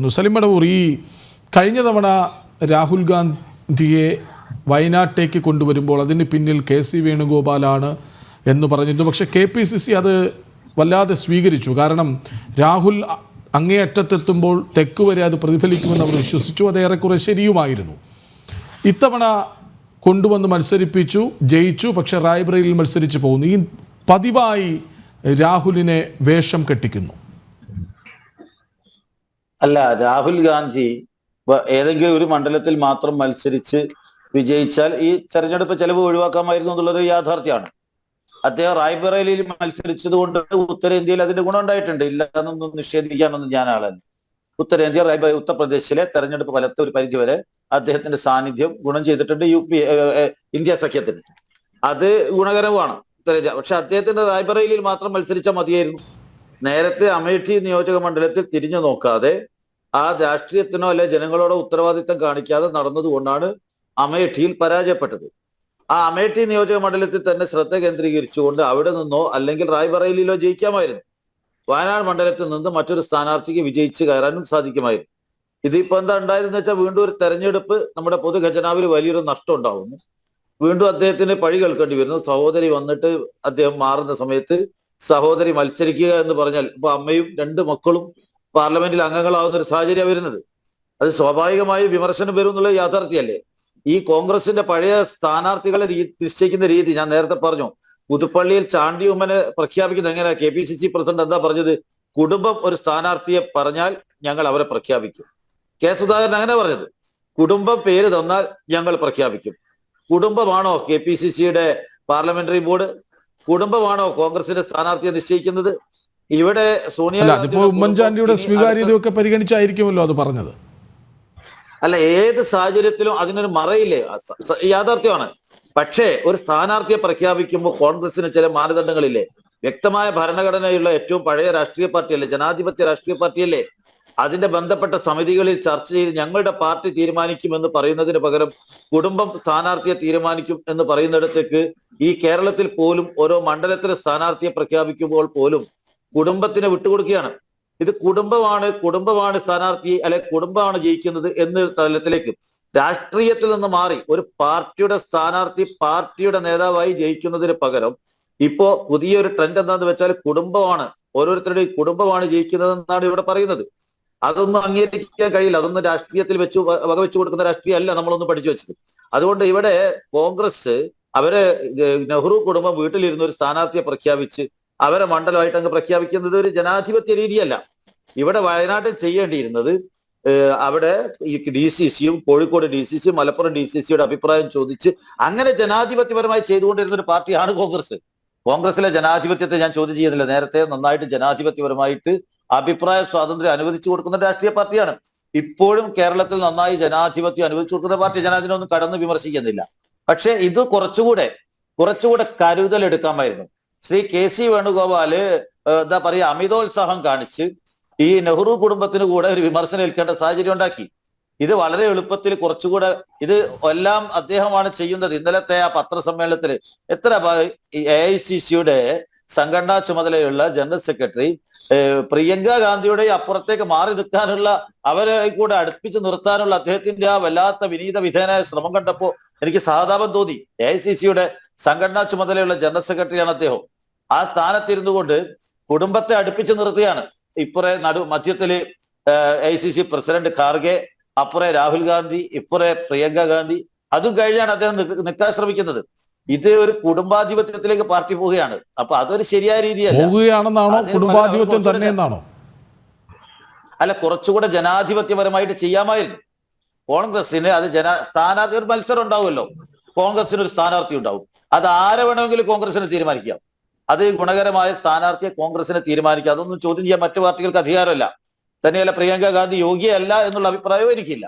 സലിം മടവൂർ ഈ കഴിഞ്ഞ തവണ രാഹുൽ ഗാന്ധിയെ വയനാട്ടേക്ക് കൊണ്ടുവരുമ്പോൾ അതിന് പിന്നിൽ കെ സി വേണുഗോപാലാണ് എന്ന് പറഞ്ഞിരുന്നു. പക്ഷേ കെ പി സി സി അത് വല്ലാതെ സ്വീകരിച്ചു. കാരണം രാഹുൽ അങ്ങേയറ്റത്തെത്തുമ്പോൾ തെക്ക് വരെ അത് പ്രതിഫലിക്കുമെന്ന് അവർ വിശ്വസിച്ചു. അത് ഏറെക്കുറെ ശരിയുമായിരുന്നു. ഇത്തവണ കൊണ്ടുവന്ന് മത്സരിപ്പിച്ചു ജയിച്ചു പക്ഷേ റായ്ബ്രയിൽ മത്സരിച്ച് പോകുന്നു. ഈ പതിവായി രാഹുലിനെ വേഷം കെട്ടിക്കുന്നു. അല്ല രാഹുൽ ഗാന്ധി ഏതെങ്കിലും ഒരു മണ്ഡലത്തിൽ മാത്രം മത്സരിച്ച് വിജയിച്ചാൽ ഈ തെരഞ്ഞെടുപ്പ് ചെലവ് ഒഴിവാക്കാമായിരുന്നു എന്നുള്ളത് യാഥാർത്ഥ്യമാണ്. അദ്ദേഹം റായ്ബറേലിയിൽ മത്സരിച്ചത് കൊണ്ട് ഉത്തരേന്ത്യയിൽ അതിന്റെ ഗുണം ഉണ്ടായിട്ടുണ്ട്. ഇല്ല എന്നൊന്നും നിഷേധിക്കാനൊന്നും ഞാൻ ആളല്ല. ഉത്തരേന്ത്യ റായ്ബ ഉത്തർപ്രദേശിലെ തെരഞ്ഞെടുപ്പ് ഫലത്തെ ഒരു പരിധിവരെ അദ്ദേഹത്തിന്റെ സാന്നിധ്യം ഗുണം ചെയ്തിട്ടുണ്ട് യു പി ഇന്ത്യ സഖ്യത്തിന്. അത് ഗുണകരമാണ് ഉത്തരേന്ത്യ. പക്ഷെ അദ്ദേഹത്തിന്റെ റായ്ബറേലിയിൽ മാത്രം മത്സരിച്ചാൽ മതിയായിരുന്നു. നേരത്തെ അമേഠി നിയോജക മണ്ഡലത്തിൽ തിരിഞ്ഞു നോക്കാതെ ആ രാഷ്ട്രീയത്തിനോ അല്ലെ ജനങ്ങളോടോ ഉത്തരവാദിത്തം കാണിക്കാതെ നടന്നതുകൊണ്ടാണ് അമേഠിയിൽ പരാജയപ്പെട്ടത്. ആ അമേഠി നിയോജക മണ്ഡലത്തിൽ തന്നെ ശ്രദ്ധ കേന്ദ്രീകരിച്ചുകൊണ്ട് അവിടെ നിന്നോ അല്ലെങ്കിൽ റായ്ബറേലിയിലോ ജയിക്കാമായിരുന്നു. വയനാട് മണ്ഡലത്തിൽ നിന്ന് മറ്റൊരു സ്ഥാനാർത്ഥിക്ക് വിജയിച്ച് കയറാനും സാധിക്കുമായിരുന്നു. ഇതിപ്പോ എന്താ ഉണ്ടായതെന്ന് വെച്ചാൽ വീണ്ടും ഒരു തെരഞ്ഞെടുപ്പ് നമ്മുടെ പൊതുഖജനാവിൽ വലിയൊരു നഷ്ടം ഉണ്ടാവുന്നു. വീണ്ടും അദ്ദേഹത്തിന് പഴി കേൾക്കേണ്ടി വരുന്നു. സഹോദരി വന്നിട്ട് അദ്ദേഹം മാറുന്ന സമയത്ത് സഹോദരി മത്സരിക്കുക എന്ന് പറഞ്ഞാൽ ഇപ്പൊ അമ്മയും രണ്ട് മക്കളും പാർലമെന്റിൽ അംഗങ്ങളാവുന്ന ഒരു സാഹചര്യം വരുന്നത്. അത് സ്വാഭാവികമായി വിമർശനം വരും എന്നുള്ള യാഥാർത്ഥ്യല്ലേ ഈ കോൺഗ്രസിന്റെ പഴയ സ്ഥാനാർത്ഥികളെ നിശ്ചയിക്കുന്ന രീതി ഞാൻ നേരത്തെ പറഞ്ഞു. പുതുപ്പള്ളിയിൽ ചാണ്ടി ഉമ്മനെ പ്രഖ്യാപിക്കുന്നത് എങ്ങനെയാ? K P C C president എന്താ പറഞ്ഞത്? കുടുംബം ഒരു സ്ഥാനാർത്ഥിയെ പറഞ്ഞാൽ ഞങ്ങൾ അവരെ പ്രഖ്യാപിക്കും. കെ സുധാകരൻ അങ്ങനെ പറഞ്ഞത്. കുടുംബം പേര് തന്നാൽ ഞങ്ങൾ പ്രഖ്യാപിക്കും. കുടുംബമാണോ കെ പി സി സിയുടെ പാർലമെന്ററി ബോർഡ്? കുടുംബമാണോ കോൺഗ്രസിന്റെ സ്ഥാനാർത്ഥിയെ നിശ്ചയിക്കുന്നത്? ഇവിടെ സോണിയ അതിപ്പോ ഉമ്മൻചാണ്ടിയുടെ സ്വീകാര്യതയൊക്കെ പരിഗണിച്ചായിരിക്കുമല്ലോ അത് പറഞ്ഞത്. അല്ല ഏത് സാഹചര്യത്തിലും അതിനൊരു മറയില്ലേ? യാഥാർത്ഥ്യമാണ്. പക്ഷേ ഒരു സ്ഥാനാർത്ഥിയെ പ്രഖ്യാപിക്കുമ്പോൾ കോൺഗ്രസിന് ചില മാനദണ്ഡങ്ങളില്ലേ? വ്യക്തമായ ഭരണഘടനയുള്ള ഏറ്റവും പഴയ രാഷ്ട്രീയ പാർട്ടിയല്ലേ? ജനാധിപത്യ രാഷ്ട്രീയ പാർട്ടിയല്ലേ? അതിന്റെ ബന്ധപ്പെട്ട സമിതികളിൽ ചർച്ച ചെയ്ത് ഞങ്ങളുടെ പാർട്ടി തീരുമാനിക്കുമെന്ന് പറയുന്നതിന് പകരം കുടുംബം സ്ഥാനാർത്ഥിയെ തീരുമാനിക്കും എന്ന് പറയുന്നിടത്തേക്ക് ഈ കേരളത്തിൽ പോലും ഓരോ മണ്ഡലത്തിലെ സ്ഥാനാർത്ഥിയെ പ്രഖ്യാപിക്കുമ്പോൾ പോലും കുടുംബത്തിന് വിട്ടുകൊടുക്കുകയാണ്. ഇത് കുടുംബമാണ് കുടുംബമാണ് സ്ഥാനാർത്ഥി അല്ലെ കുടുംബമാണ് ജയിക്കുന്നത് എന്ന തലത്തിലേക്ക് രാഷ്ട്രീയത്തിൽ നിന്ന് മാറി ഒരു പാർട്ടിയുടെ സ്ഥാനാർത്ഥി പാർട്ടിയുടെ നേതാവായി ജയിക്കുന്നതിന് പകരം ഇപ്പോ പുതിയൊരു ട്രെൻഡ് എന്താന്ന് വെച്ചാൽ കുടുംബമാണ്. ഓരോരുത്തരുടെയും കുടുംബമാണ് ജയിക്കുന്നത് എന്നാണ് ഇവിടെ പറയുന്നത്. അതൊന്നും അംഗീകരിക്കാൻ കഴിയില്ല. അതൊന്നും രാഷ്ട്രീയത്തിൽ വെച്ച് വകവെച്ചു കൊടുക്കുന്ന രാഷ്ട്രീയം അല്ല നമ്മളൊന്നും പഠിച്ചു വെച്ചത്. അതുകൊണ്ട് ഇവിടെ കോൺഗ്രസ് അവരെ നെഹ്റു കുടുംബം വീട്ടിലിരുന്ന് ഒരു സ്ഥാനാർത്ഥിയെ പ്രഖ്യാപിച്ച് അവരെ മണ്ഡലമായിട്ട് അങ്ങ് പ്രഖ്യാപിക്കുന്നത് ഒരു ജനാധിപത്യ രീതിയല്ല. ഇവിടെ വയനാട്ടിൽ ചെയ്യേണ്ടിയിരുന്നത് അവിടെ ഈ ഡി സി സിയും കോഴിക്കോട് ഡി സി സിയും മലപ്പുറം ഡി സി സിയുടെ അഭിപ്രായം ചോദിച്ച് അങ്ങനെ ജനാധിപത്യപരമായി ചെയ്തുകൊണ്ടിരുന്ന ഒരു പാർട്ടിയാണ് കോൺഗ്രസ്. കോൺഗ്രസിലെ ജനാധിപത്യത്തെ ഞാൻ ചോദ്യം ചെയ്യുന്നില്ല നേരത്തെ നന്നായിട്ട് ജനാധിപത്യപരമായിട്ട് അഭിപ്രായ സ്വാതന്ത്ര്യം അനുവദിച്ചു കൊടുക്കുന്ന രാഷ്ട്രീയ പാർട്ടിയാണ്. ഇപ്പോഴും കേരളത്തിൽ നന്നായി ജനാധിപത്യം അനുവദിച്ചു കൊടുക്കുന്ന പാർട്ടി ഞാൻ അതിനൊന്നും കടന്ന് വിമർശിക്കുന്നില്ല. പക്ഷെ ഇത് കുറച്ചുകൂടെ കുറച്ചുകൂടെ കരുതൽ എടുക്കാമായിരുന്നു ശ്രീ കെ സി വേണുഗോപാൽ എന്താ പറയാ അമിതോത്സാഹം കാണിച്ച് ഈ നെഹ്റു കുടുംബത്തിന് കൂടെ ഒരു വിമർശനം ഏൽക്കേണ്ട സാഹചര്യം ഉണ്ടാക്കി. ഇത് വളരെ എളുപ്പത്തിൽ കുറച്ചുകൂടെ ഇത് എല്ലാം അദ്ദേഹമാണ് ചെയ്യുന്നത്. ഇന്നലത്തെ ആ പത്രസമ്മേളനത്തിൽ എത്ര എ ഐ സി സിയുടെ സംഘടനാ ചുമതലയുള്ള ജനറൽ സെക്രട്ടറി പ്രിയങ്ക ഗാന്ധിയുടെ അപ്പുറത്തേക്ക് മാറി നിൽക്കാനുള്ള അവരെ കൂടെ അടുപ്പിച്ച് നിർത്താനുള്ള അദ്ദേഹത്തിന്റെ ആ വല്ലാത്ത വിനീത വിധേയനായ ശ്രമം കണ്ടപ്പോ എനിക്ക് സഹതാപം തോന്നി. എ ഐ സി സിയുടെ സംഘടനാ ചുമതലയുള്ള ജനറൽ സെക്രട്ടറിയാണ് അദ്ദേഹം. ആ സ്ഥാനത്തിരുന്നു കൊണ്ട് കുടുംബത്തെ അടുപ്പിച്ച് നിർത്തിയാണ്. ഇപ്പുറെ നടു മധ്യത്തിൽ I C C president Kharge അപ്പുറേ Rahul Gandhi ഇപ്പുറെ പ്രിയങ്ക ഗാന്ധി അതും കഴിഞ്ഞാണ് അദ്ദേഹം നിൽക്കാൻ ശ്രമിക്കുന്നത്. ഇത് ഒരു കുടുംബാധിപത്യത്തിലേക്ക് പാർട്ടി പോവുകയാണ്. അപ്പൊ അതൊരു ശരിയായ രീതിയല്ല. കുടുംബാധിപത്യം പകരം തന്നെ എന്നാണോ? അല്ല കുറച്ചുകൂടെ ജനാധിപത്യപരമായിട്ട് ചെയ്യാമായിരുന്നു. കോൺഗ്രസിന് അത് ജന സ്ഥാനാർത്ഥി ഒരു മത്സരം ഉണ്ടാവുമല്ലോ. കോൺഗ്രസിന് ഒരു സ്ഥാനാർത്ഥി ഉണ്ടാവും അത് ആരെ വേണമെങ്കിലും കോൺഗ്രസിന് തീരുമാനിക്കാം. അത് ഗുണകരമായ സ്ഥാനാർത്ഥിയെ കോൺഗ്രസിനെ തീരുമാനിക്കുക. അതൊന്നും ചോദ്യം ചെയ്യാൻ മറ്റു പാർട്ടികൾക്ക് അധികാരമല്ല. തന്നെയല്ല പ്രിയങ്ക ഗാന്ധി യോഗ്യയല്ല എന്നുള്ള അഭിപ്രായവും എനിക്കില്ല.